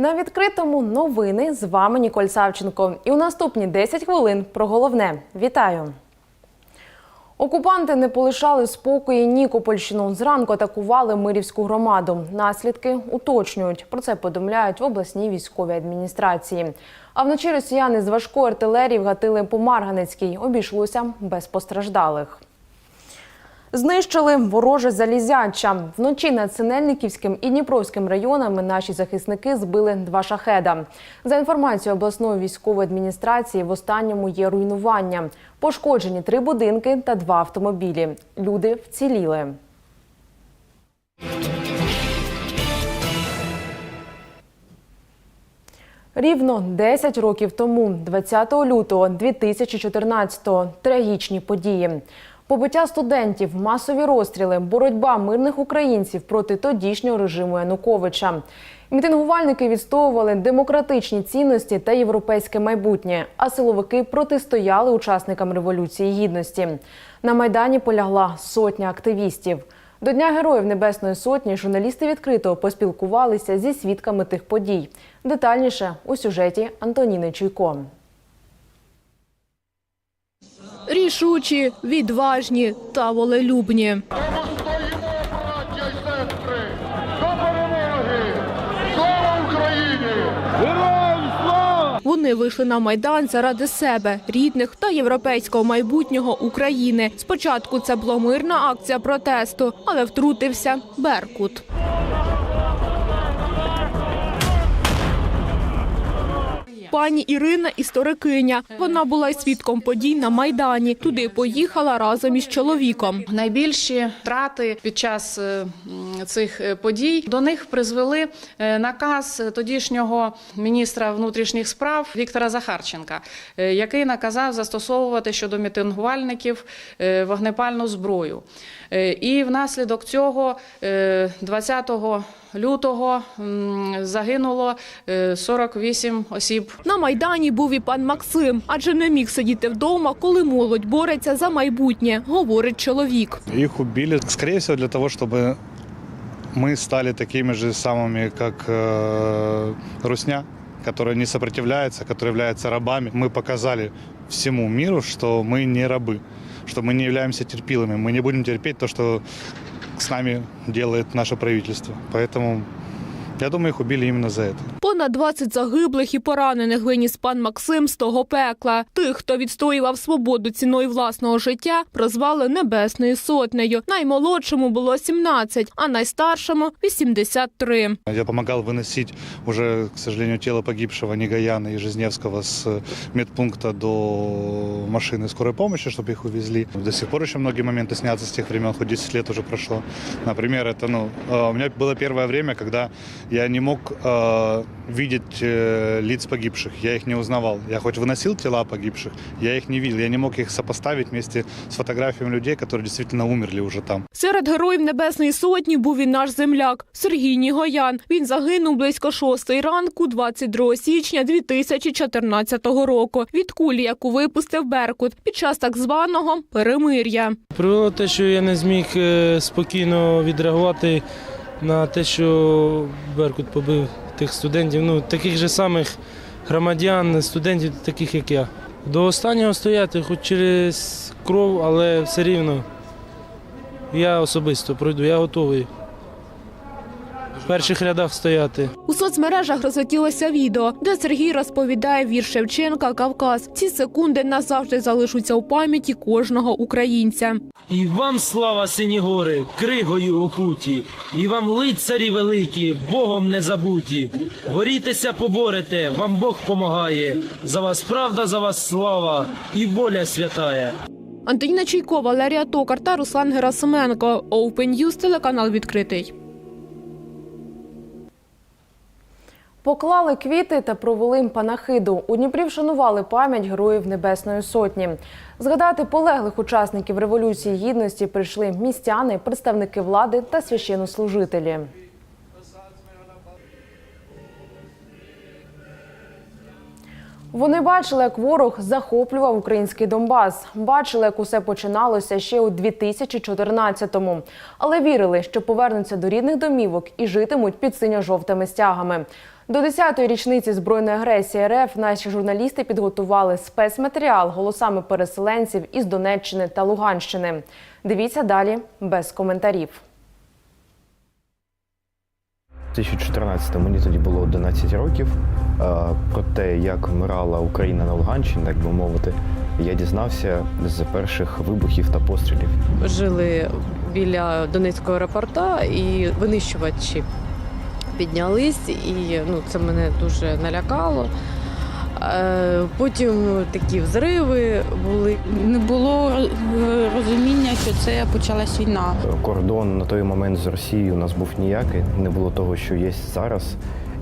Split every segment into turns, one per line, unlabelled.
На відкритому новини з вами Ніколь Савченко. І у наступні 10 хвилин про головне. Вітаю! Окупанти не полишали спокої Нікопольщину. Зранку атакували Мирівську громаду. Наслідки уточнюють. Про це повідомляють в обласній військовій адміністрації. А вночі росіяни з важкої артилерії вгатили по Марганецькій. Обійшлося без постраждалих. Знищили вороже залізяча. Вночі над Синельниківським і Дніпровським районами наші захисники збили два шахеда. За інформацією обласної військової адміністрації, в останньому є руйнування. Пошкоджені три будинки та два автомобілі. Люди вціліли. Рівно 10 років тому, 20 лютого 2014-го, трагічні події. Побиття студентів, масові розстріли, боротьба мирних українців проти тодішнього режиму Януковича. Мітингувальники відстоювали демократичні цінності та європейське майбутнє, а силовики протистояли учасникам революції гідності. На майдані полягла сотня активістів. До Дня Героїв Небесної Сотні журналісти відкрито поспілкувалися зі свідками тих подій. Детальніше у сюжеті Антоніни Чуйко.
Рішучі, відважні та волелюбні. Вони вийшли на майдан заради себе, рідних та європейського майбутнього України. Спочатку це була мирна акція протесту, але втрутився Беркут. Пані Ірина історикиня. Вона була й свідком подій на майдані. Туди поїхала разом із чоловіком.
Найбільші втрати під час е, цих е, подій до них призвели е, наказ тодішнього міністра внутрішніх справ Віктора Захарченка, який наказав застосовувати щодо мітингувальників вогнепальну зброю. І внаслідок цього е, 20 лютого м, загинуло е, 48 осіб
На майдані був і пан Максим, адже не міг сидіти вдома, коли молодь бореться за майбутнє, говорить чоловік.
Их убили, скорее всего, для того, чтобы мы стали такими же самыми, как э, Русня, которая не сопротивляется, которая является рабами. Мы показали всему миру, что мы не рабы, что мы не являемся терпилами. Мы не будем терпеть то, что с нами делает наше правительство. Поэтому я думаю, их убили именно за это.
Понад 20 загиблих і поранених виніс пан Максим з того пекла. Тих, хто відстоював свободу ціною власного життя, прозвали Небесною сотнею. Наймолодшому було 17, а найстаршому 83.
Я помогал выносить уже, к сожалению, тело погибшего Негаяна и Жизневского с медпункта до машины скорой помощи, чтобы их увезли. До сих пор еще многие моменты снятся с тех времен, хоть 10 лет уже прошло. Например, это, ну, э, у меня было первое время, когда я не мог э, видеть э, лиц погибших, я их не узнавал. Я хоть выносил тела погибших, я их не видел, я не мог их сопоставить вместе с фотографиями людей, которые действительно умерли уже там.
Серед героїв Небесної сотні був і наш земляк Сергій Нігоян. Він загинув близько шостої ранку, 22 січня 2014 року. Від кулі, яку випустив Беркут під час так званого перемир'я.
Привело те, що я не зміг е, спокійно відреагувати на те, що Беркут побив тих студентів, ну таких же самих громадян, студентів, таких як я. До останнього стояти, хоч через кров, але все рівно я особисто пройду, я готовий. Перших рядах стояти.
У соцмережах розлетілося відео, де Сергій розповідає вірш Шевченка Кавказ. Ці секунди назавжди залишаться у пам'яті кожного українця.
І вам слава сині гори, кригою окуті, і вам лицарі великі, Богом не забуті. Борітеся, поборете, вам Бог помагає. За вас правда, за вас слава і воля святая.
Антоніна Чайко, Валерія Токар та Руслан Герасименко. Open News, телеканал відкритий.
Поклали квіти та провели панахиду. У Дніпрі вшанували пам'ять героїв Небесної Сотні. Згадати полеглих учасників Революції Гідності прийшли містяни, представники влади та священнослужителі. Вони бачили, як ворог захоплював український Донбас. Бачили, як усе починалося ще у 2014-му. Але вірили, що повернуться до рідних домівок і житимуть під синьо-жовтими стягами. До 10-ї річниці збройної агресії РФ наші журналісти підготували спецматеріал голосами переселенців із Донеччини та Луганщини. Дивіться далі без коментарів.
У 2014 мені тоді було 11 років. Про те, як вмирала Україна на Луганщині, так би мовити, я дізнався з перших вибухів та пострілів.
жили біля Донецького аеропорта, і винищувачі піднялись, і ну, це мене дуже налякало. Е, Потім такі взриви були.
не було е, розуміння, що це почалась війна.
Кордон на той момент з Росією у нас був ніякий, не було того, що є зараз.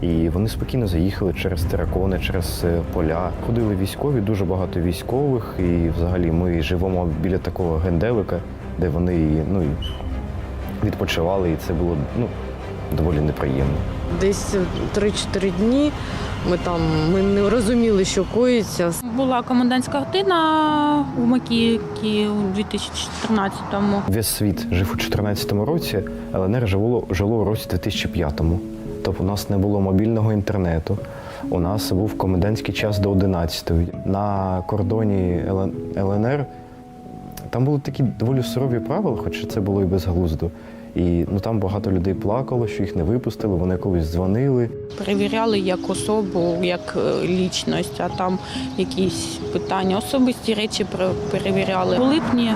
І вони спокійно заїхали через теракони, через е, поля. Ходили військові, дуже багато військових. І взагалі ми живемо біля такого генделика, де вони ну, відпочивали, і це було ну, доволі неприємно.
Десь 3-4 дні ми там ми не розуміли, що коїться.
Була комендантська година у Макіївці у 2014-му.
Весь світ жив у 2014 році, ЛНР жило, жило у році 2005-му. Тобто у нас не було мобільного інтернету. У нас був комендантський час до 11-ї. На кордоні ЛНР там були такі доволі сурові правила, хоча це було і безглуздо. І ну, там багато людей плакало, що їх не випустили, вони колись дзвонили.
Перевіряли як особу, як е, лічність, а там якісь питання, особисті речі перевіряли. У липні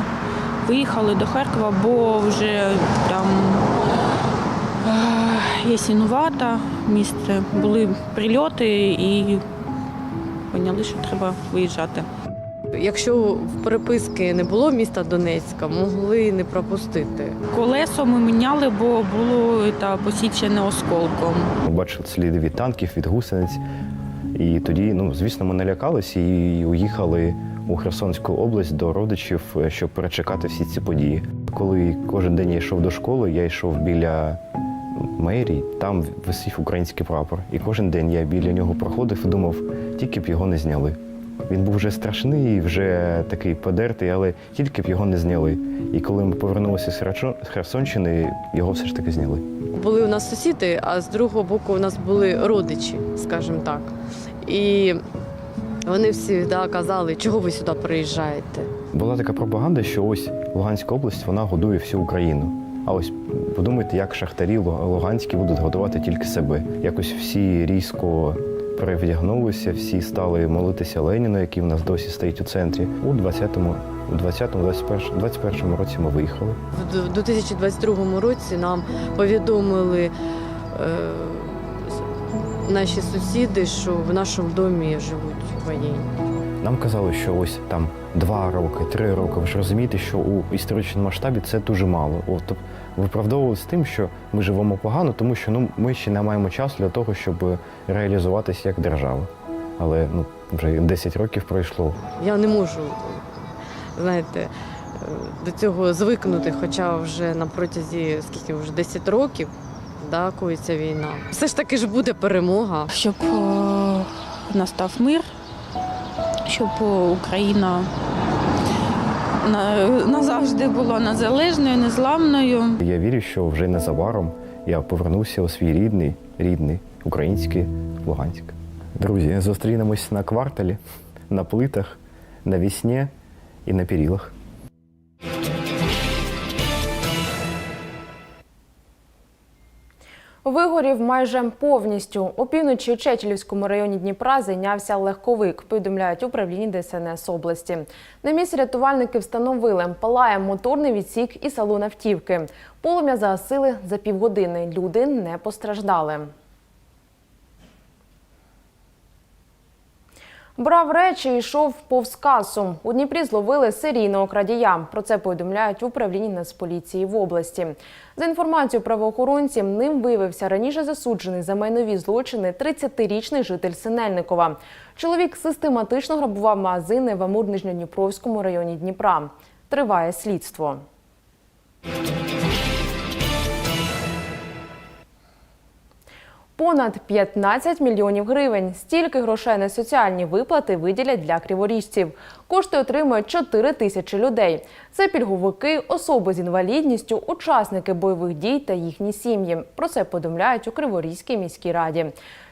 виїхали до Харкова, бо вже там е, Ясінувата місце, були прильоти і поняли, що треба виїжджати.
Якщо в переписки не було міста Донецька, могли не пропустити.
Колесо ми міняли, бо було та, посічене осколком.
Ми бачили сліди від танків, від гусениць. І тоді, ну, звісно, ми налякалися і уїхали у Херсонську область до родичів, е, щоб перечекати всі ці події. Коли кожен день я йшов до школи, я йшов біля мерії, там висів український прапор. І кожен день я біля нього проходив і думав, тільки б його не зняли. Він був вже страшний, вже такий подертий, але тільки б його не зняли. І коли ми повернулися з Херсонщини, його все ж таки зняли.
Були у нас сусіди, а з другого боку у нас були родичі, скажімо так. І вони всі да, казали, чого ви сюди приїжджаєте.
Була така пропаганда, що ось Луганська область вона годує всю Україну. А ось подумайте, як шахтарі Луганські будуть годувати тільки себе. Якось всі різко перевдягнулися, всі стали молитися Леніну, який в нас досі стоїть у центрі. У 20-му, у 20-му, 21-му 21-му році ми виїхали.
В 2022 році нам повідомили е, наші сусіди, що в нашому домі живуть воєнні.
Нам казали, що ось там два роки, три роки. Ви ж розумієте, що у історичному масштабі це дуже мало. От тобто виправдовувалися тим, що ми живемо погано, тому що ну ми ще не маємо часу для того, щоб реалізуватися як держава. Але ну вже 10 років пройшло.
Я не можу, знаєте, е, до цього звикнути, хоча вже на протязі скільки вже 10 років да, коїться війна. Все ж таки ж буде перемога.
Щоб е, настав мир, щоб е, Україна назавжди була незалежною, незламною.
Я вірю, що вже незабаром я повернуся у свій рідний, рідний український Луганськ. Друзі, зустрінемось на кварталі, на плитах, на вісні і на перілах.
Вигорів майже повністю. Опівночі у Чечелівському районі Дніпра зайнявся легковик, повідомляють управління ДСНС області. На місці рятувальники встановили палає моторний відсік і салон автівки. Полум'я загасили за півгодини. Люди не постраждали. Брав речі і йшов повз касу. У Дніпрі зловили серійного крадія. Про це повідомляють управлінні Нацполіції в області. За інформацією правоохоронців, ним виявився раніше засуджений за майнові злочини 30-річний житель Синельникова. Чоловік систематично грабував магазини в Амур-Нижньодніпровському районі Дніпра. Триває слідство. Понад 15 мільйонів гривень. Стільки грошей на соціальні виплати виділять для криворіжців. Кошти отримують 4 тисячі людей. Це пільговики, особи з інвалідністю, учасники бойових дій та їхні сім'ї. Про це повідомляють у Криворізькій міській раді.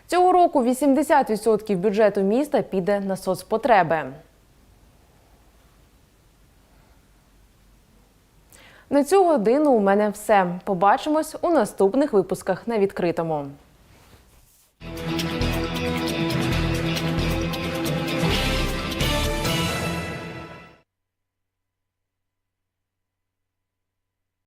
Цього року 80% бюджету міста піде на соцпотреби. На цю годину у мене все. Побачимось у наступних випусках на відкритому.